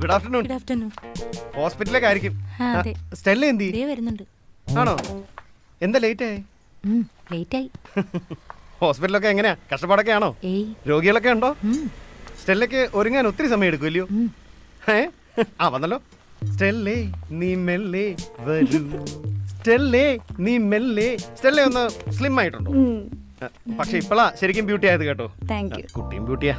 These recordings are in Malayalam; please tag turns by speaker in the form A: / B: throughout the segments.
A: Good afternoon.
B: Good afternoon.
A: ഹോസ്പിറ്റലിലേക്ക് ആയിരിക്കും
B: അതെ.
A: സ്റ്റെല്ല എന്തി
B: ദേ വരുന്നുണ്ട്.
A: ആണോ? എന്താ ലേറ്റ് ആയി?
B: ലേറ്റ് ആയി
A: ഹോസ്പിറ്റലൊക്കെ എങ്ങനെയാ? കഷ്ടപ്പാടൊക്കെ ആണോ?
B: ഏയ്.
A: രോഗികളൊക്കെ ഉണ്ടോ? സ്റ്റെല്ലയ്ക്ക് ഒരുങ്ങാൻ ഒത്തിരി സമയം
B: എടുക്കുമല്ലോ.
A: ഏ? ആ വന്നല്ലോ. സ്റ്റെല്ലേ നീ മെല്ലെ വരൂ. സ്റ്റെല്ലേ നീ മെല്ലെ. സ്റ്റെല്ലേ ഒന്ന് സ്ലിം ആയിട്ടുണ്ടോ? പക്ഷെ ഇപ്പളാ ശരിക്കും ബ്യൂട്ടി ആയത് കേട്ടോ. കുട്ടിയും ബ്യൂട്ടിയാ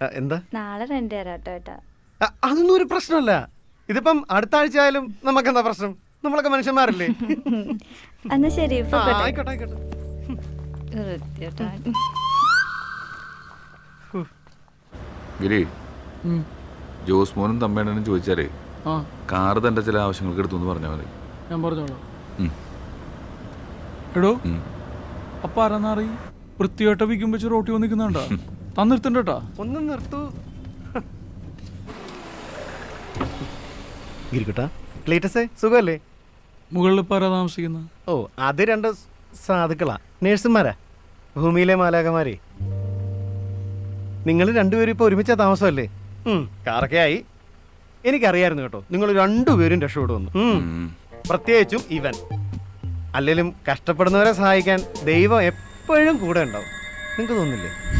A: എന്താ?
C: നാളെ റെന്റ് തരാട്ടോ ഏട്ടാ.
A: അതൊന്നും ഒരു പ്രശ്നമല്ല. ഇതിപ്പം അടുത്ത ആഴ്ച ആയാലും നമുക്ക് എന്താ പ്രശ്നം? നമ്മളൊക്കെ മനുഷ്യന്മാരല്ലേ?
C: എന്നാ ശരി
A: ആ,
C: ഇപ്പൊ പോട്ടെ.
A: ആയിക്കോട്ടെ ആയിക്കോട്ടെ.
C: വൃത്തികെട്ടാ.
D: ഗിരി ജോസ് മോനും തമ്മേണ്ണനും ചോദിച്ചാലേ
E: ആ.
D: കാറ് തന്റെ ചില ആവശ്യങ്ങൾക്ക് എടുത്തു എന്ന് പറഞ്ഞാൽ മതി.
E: ഞാൻ പറഞ്ഞോളാം.
D: ഉം.
E: എടോ
D: ഉം.
E: അപ്പ ആരാന്നറി വൃത്തിയായിട്ട് വിൽക്കും വെച്ച് റോട്ടി വന്നിക്കുന്നുണ്ടാ തന്നിരുത്തണ്ടട്ടാ.
A: ഒന്ന് നിർത്തു. ഗിരിക്കുട്ട ക്ലീറ്റസേ സുഖമല്ലേ?
E: മുകളിൽ പാരാ താമസിക്കുന്നത്?
A: ഓ അത് രണ്ട് സാധുക്കളാ നേഴ്സുമാരാ ഭൂമിയിലെ മാലാകമാരെ നിങ്ങൾ രണ്ടുപേരും ഇപ്പോൾ ഒരുമിച്ചാ താമസമല്ലേ? ഉം, കാറൊക്കെ ആയി. എനിക്കറിയായിരുന്നു കേട്ടോ നിങ്ങൾ രണ്ടുപേരും രക്ഷപ്പെടുമെന്ന് വന്നു.
D: ഉം.
A: പ്രത്യേകിച്ചും ഇവൻ. അല്ലെങ്കിലും കഷ്ടപ്പെടുന്നവരെ സഹായിക്കാൻ ദൈവം എപ്പോഴും കൂടെ ഉണ്ടാവും. നിങ്ങൾക്ക് തോന്നില്ലേ?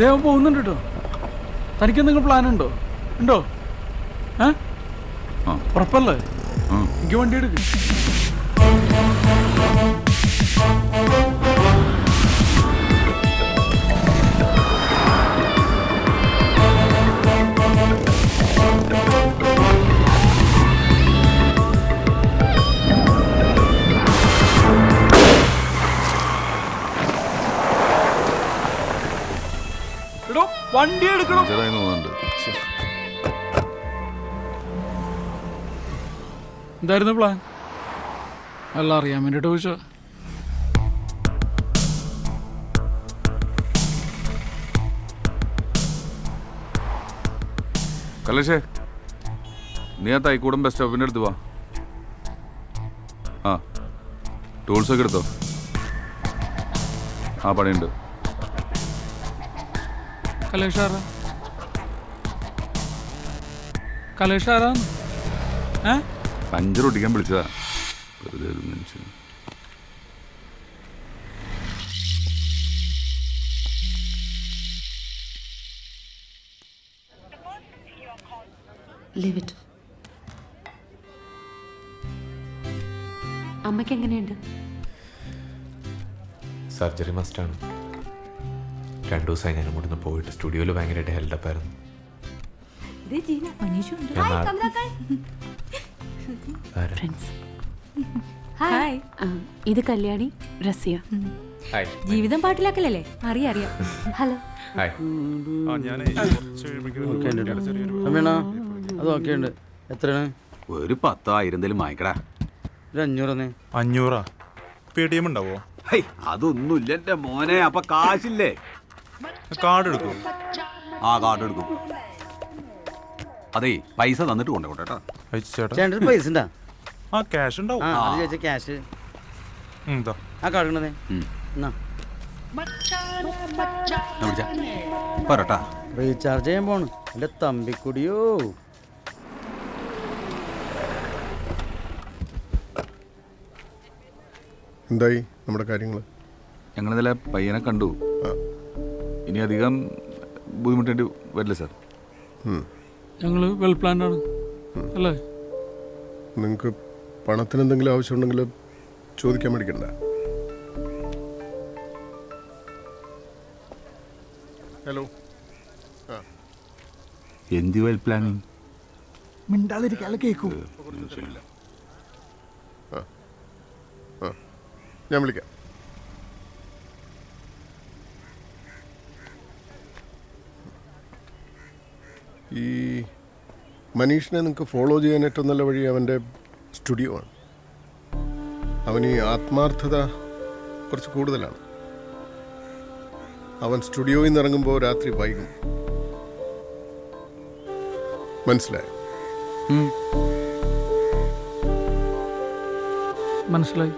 E: ദേവൻ പോകുന്നുണ്ട് കേട്ടോ തനിക്ക് എന്തെങ്കിലും പ്ലാൻ ഉണ്ടോ? ഉണ്ടോ? ഏ? ഉറപ്പല്ലേ? എനിക്ക് വണ്ടി എടുക്ക്. വണ്ടി എടുക്കണം. എന്തായിരുന്നു പ്ലാൻ അല്ല അറിയാൻ വേണ്ടിട്ട് ചോദിച്ചോ
D: കലശേ നീ ആ തൈക്കൂടം ബസ് സ്റ്റോപ്പിന്റെ അടുത്ത് വാ. ആ ടൂൾസ് ഒക്കെ എടുത്തോ? ആ പണിയുണ്ട്.
E: കലേഷാറാ കലേഷാറാന്ന് ഏ
D: പഞ്ചർ ഒട്ടിക്കാൻ വിളിച്ചതാ. വെറുതെ ഒരു മനുഷ്യൻ.
F: ലിവ് ഇറ്റ് അമ്മയ്ക്ക് എങ്ങനെയുണ്ട്?
G: സർജറി മസ്റ്റാണ്. രണ്ടു ദിവസമായി ഞാൻ ഇങ്ങോട്ട് പോയിട്ട് സ്റ്റുഡിയോയിൽ ഭയങ്കരമായിട്ട്
F: ഹെൽഡപ്പായിരുന്നു
B: ഹായ്
F: ഇത് കല്യാണി റസിയ.
G: ഹായ്
B: ജീവിതം പാട്ടിലാക്കലല്ലേ? അറിയാം അറിയാം.
F: ഹലോ.
H: അത് ഓക്കെ ഉണ്ട്. എത്രയാണ്?
D: ഒരു പത്തോ ആയിരം വാങ്ങിക്കടാ.
H: ഒരു അഞ്ഞൂറന്നേ
I: അഞ്ഞൂറാ? പേ ടി എം ഉണ്ടാവോ
D: അതൊന്നുമില്ല എന്റെ മോനെ അപ്പൊ കാശില്ലേ?
I: കാർഡ് എടുക്കും
D: ആ കാർഡ് എടുക്കും അതെ പൈസ തന്നിട്ട് കൊണ്ടോട്ടെ കേട്ടോ.
I: അയച്ചു ചേട്ടാ.
H: ചേട്ടൻ പൈസ ഉണ്ടാ?
I: ആ ക്യാഷ് ഉണ്ടാവും.
H: ആ അത് ചോദിച്ച ക്യാഷ്
I: ഉം, ദാ.
H: ആ കാർഡ്
D: ഉം.
H: എന്നാ?
D: ഞാൻ വിളിച്ചാ. പോരട്ടാ
H: റീചാർജ് ചെയ്യാൻ പോണ്. എന്റെ തമ്പിക്കുടിയോ.
J: എന്തായി നമ്മുടെ കാര്യങ്ങൾ
D: ഞങ്ങളിതിലെ പയ്യനെ കണ്ടു. ഇനി അധികം ബുദ്ധിമുട്ടേണ്ടി വരില്ല സാർ.
E: ഞങ്ങൾ വെൽ പ്ലാൻഡ് ആണ്. അല്ലേ?
J: നിങ്ങൾക്ക് പണത്തിന് എന്തെങ്കിലും ആവശ്യമുണ്ടെങ്കിൽ ചോദിക്കാൻ മേടിക്കണ്ട. ഹലോ. ആ.
D: എന്ത് വെൽ പ്ലാനിങ്?
E: മിണ്ടാതിരിക്കാൻ കേൾക്കൂ
J: ആ. ഞാൻ വിളിക്കാം. ഈ മനീഷിനെ നിങ്ങൾക്ക് ഫോളോ ചെയ്യാൻ ഏറ്റവും നല്ല വഴി അവന്റെ സ്റ്റുഡിയോ ആണ്. അവന് ഈ ആത്മാർത്ഥത കുറച്ച് കൂടുതലാണ്. അവൻ സ്റ്റുഡിയോയിൽ നിന്ന് ഇറങ്ങുമ്പോൾ രാത്രി വൈകും. മനസ്സിലായി?
E: മനസ്സിലായി.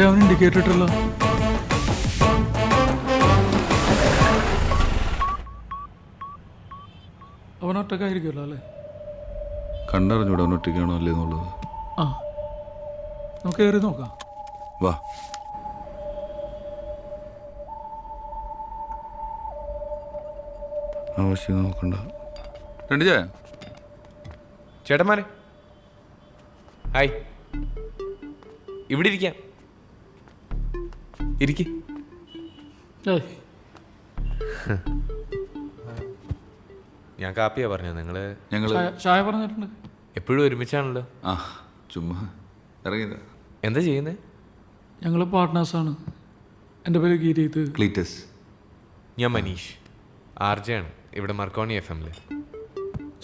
E: ദേ അവൻ ഇൻഡിക്കേറ്റർ ഇട്ടല്ലോ അവൻ ഒറ്റക്കായിരിക്കുമല്ലോ അല്ലേ?
D: കണ്ടറിഞ്ഞൂടെ അവൻ ഒറ്റയ്ക്കാണോ അല്ലേ എന്നുള്ളത്?
E: ആ. നമുക്ക് കയറി നോക്കാം.
D: വാ. ആവശ്യം നോക്കണ്ട. രണ്ട് ചേ
G: ചേട്ടന്മാരെ. ഹായ്. ഇവിടെ ഇരിക്കാം. ഇരിക്ക്. ഞാൻ കാപ്പിയാ പറഞ്ഞു നിങ്ങൾ
D: ഞങ്ങൾ
E: ചായ പറഞ്ഞിട്ടുണ്ട്.
G: എപ്പോഴും ഒരുമിച്ചാണല്ലോ.
D: ആ ചുമ്മാ ഇറങ്ങിയതാ.
G: എന്താ ചെയ്യുന്നത്
E: ഞങ്ങൾ പാർട്ട്നേഴ്സാണ്. എന്റെ പേര് ഗീരീത്.
D: ക്ലീറ്റസ്.
G: ഞാൻ മനീഷ്. ആർ ജെ ആണ് ഇവിടെ മർക്കോണി എഫ് എമ്മിൽ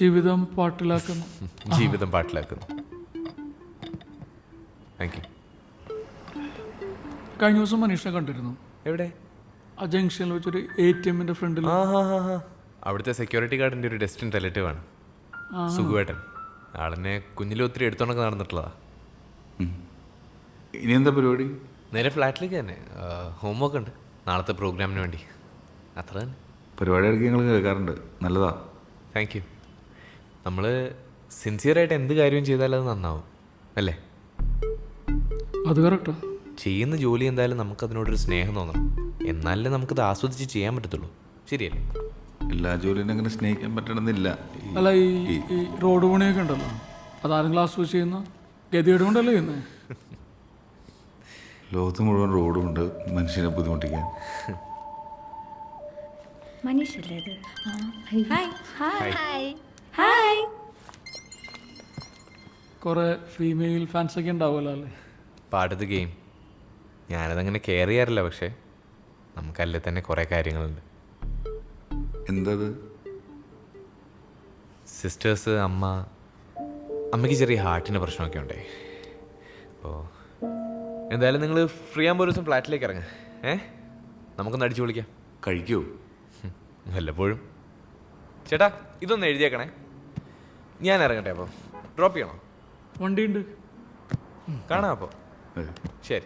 E: ജീവിതം പാട്ടിലാക്കുന്നു.
G: ജീവിതം പാട്ടിലാക്കുന്നു. താങ്ക് യു
E: കഴിഞ്ഞ ദിവസം മനീഷിനെ കണ്ടിരുന്നു.
G: എവിടെ?
E: ആ ജംഗ്ഷനിൽ വെച്ചൊരു എ ടി എമ്മിന്റെ ഫ്രണ്ടിൽ
G: അവിടുത്തെ സെക്യൂരിറ്റി ഗാർഡിന്റെ ഒരു ഡെസ്റ്റിൻ റിലേറ്റീവ് ആണ്. സുഖുവേട്ടൻ. ആളെന്നെ കുഞ്ഞിലെ ഒത്തിരി എടുത്തോണ്ടൊക്കെ നടന്നിട്ടുള്ളതാ.
D: ഇനി എന്താ പരിപാടി?
G: നേരെ ഫ്ലാറ്റിലേക്ക് തന്നെ. ഹോംവർക്ക് ഉണ്ട്. നാളത്തെ പ്രോഗ്രാമിന് വേണ്ടി. അത്ര തന്നെ.
D: പരിപാടി ഇടയ്ക്ക് ഞങ്ങൾ കേൾക്കാറുണ്ട്. നല്ലതാ.
G: താങ്ക് യു നമ്മൾ സിൻസിയറായിട്ട് എന്ത് കാര്യവും ചെയ്താലും അത് നന്നാവും. അല്ലേ?
E: അത് കറക്റ്റാ
G: ചെയ്യുന്ന ജോലി എന്തായാലും നമുക്കതിനോടൊരു സ്നേഹം തോന്നണം. എന്നാലേ നമുക്കത് ആസ്വദിച്ച് ചെയ്യാൻ പറ്റത്തുള്ളൂ. ശരിയല്ലേ?
D: എല്ലാ ജോലിയും അങ്ങനെ സ്നേഹിക്കാൻ പറ്റണമെന്നില്ല. ഈ-
E: അല്ല ഈ ഈ റോഡ് പണിയൊക്കെ ഉണ്ടല്ലോ. അതാരെങ്കിലും ആസ്വദിച്ച് ചെയ്യുന്ന? ഗതികേട് കൊണ്ടല്ലേ ചെയ്യുന്നത്
D: ലോകത്ത് മുഴുവൻ റോഡുമുണ്ട് മനുഷ്യനെ ബുദ്ധിമുട്ടിക്കാൻ.
C: മനീഷല്ലേ ഇത്?
B: ഹായ്.
C: ഹായ്. ഹായ്.
E: കുറേ ഫീമെയിൽ ഫാൻസൊക്കെ ഉണ്ടാവുമല്ലോ അല്ലേ?
G: പാടത്ത് ഗെയിം. ഞാനതങ്ങനെ കെയർ ചെയ്യാറില്ല പക്ഷേ നമുക്കല്ലേ തന്നെ കുറേ കാര്യങ്ങളുണ്ട്.
D: എന്തത്?
G: സിസ്റ്റേഴ്സ് അമ്മ അമ്മയ്ക്ക് ചെറിയ ഹാർട്ടിന്റെ പ്രശ്നമൊക്കെ ഉണ്ടേ. അപ്പോൾ എന്തായാലും നിങ്ങൾ ഫ്രീ ആകുമ്പോൾ ഒരു ദിവസം ഫ്ലാറ്റിലേക്ക് ഇറങ്ങുക ഏ? നമുക്കൊന്ന് അടിച്ചു വിളിക്കാം
D: കഴിക്കൂ.
G: വല്ലപ്പോഴും. ചേട്ടാ ഇതൊന്ന് എഴുതിയേക്കണേ. ഞാൻ ഇറങ്ങട്ടെ അപ്പോൾ. ഡ്രോപ്പ് ചെയ്യണോ?
E: വണ്ടിയുണ്ട്.
G: കാണാം അപ്പോൾ. ശരി.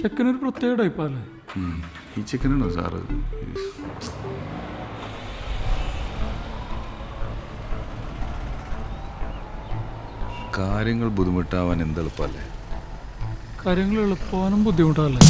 E: ചെക്കനൊരു പ്രത്യേക ടൈപ്പല്ലേ?
D: ഈ ചെക്കനാണോ സാറ്? കാര്യങ്ങൾ ബുദ്ധിമുട്ടാവാൻ എന്തെളുപ്പല്ലേ?
E: കാര്യങ്ങൾ എളുപ്പവാനും ബുദ്ധിമുട്ടല്ലേ?